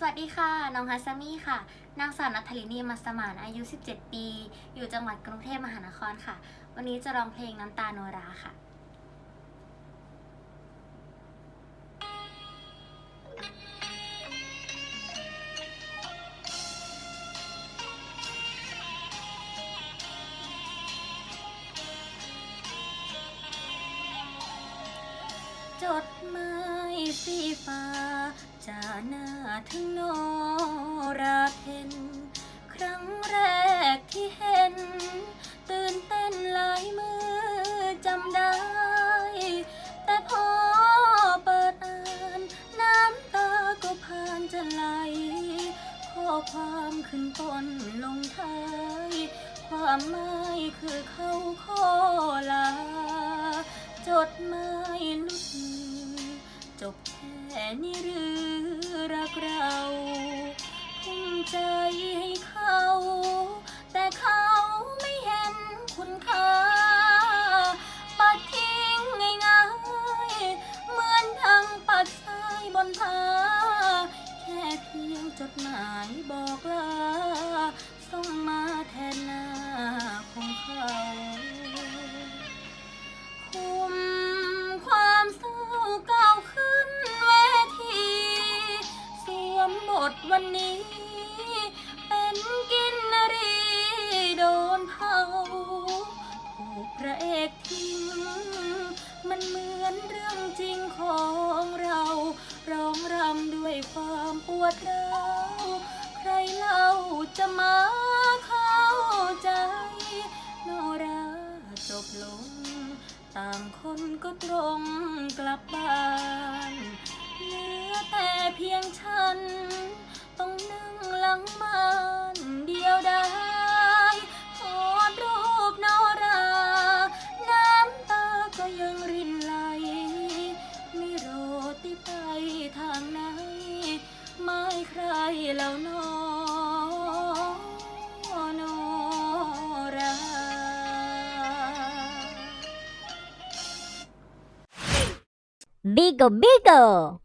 สวัสดีค่ะ น้องฮัสซามี่ค่ะ นางสาวนัทลินีมัสมานอายุ 17 ปี อยู่จังหวัดกรุงเทพมหานครค่ะ วันนี้จะร้องเพลงน้ำตาโนราค่ะจดหมายสีฟ้าจาหน้า ถึงโนราเพนครั้งแรกที่เห็น ตื่นเต้นหลายมือจำได้ แต่พอเปิดอ่านน้ำตาก็ผ่านจะไหล ข้อความขึ้นต้นลงท้าย ความหมายคือเขาขอลา จดหมายลุดมือจบแค่นี้หรือ ใจให้เขา แต่เขาไม่เห็นคุณค่าปัดทิ้งง่ายๆ เหมือนดังปัดทรายบนผ้าแค่เพียงจดหมายบอกลาส่งมาแทนหน้าของเขาคุมความเศร้าก้าขึ้นเวทีสวมบทวันนี้ เป็นกินนรีโดนเผาถูกพระเอกทิ้ง มันเหมือนเรื่องจริงของเรา ร้องรำด้วยความปวดร้าวใครเล่าจะมาเข้าใจโนราจบลง ต่างคนก็ตรงกลับบ้านเหลือแต่เพียง Bigo, bigo.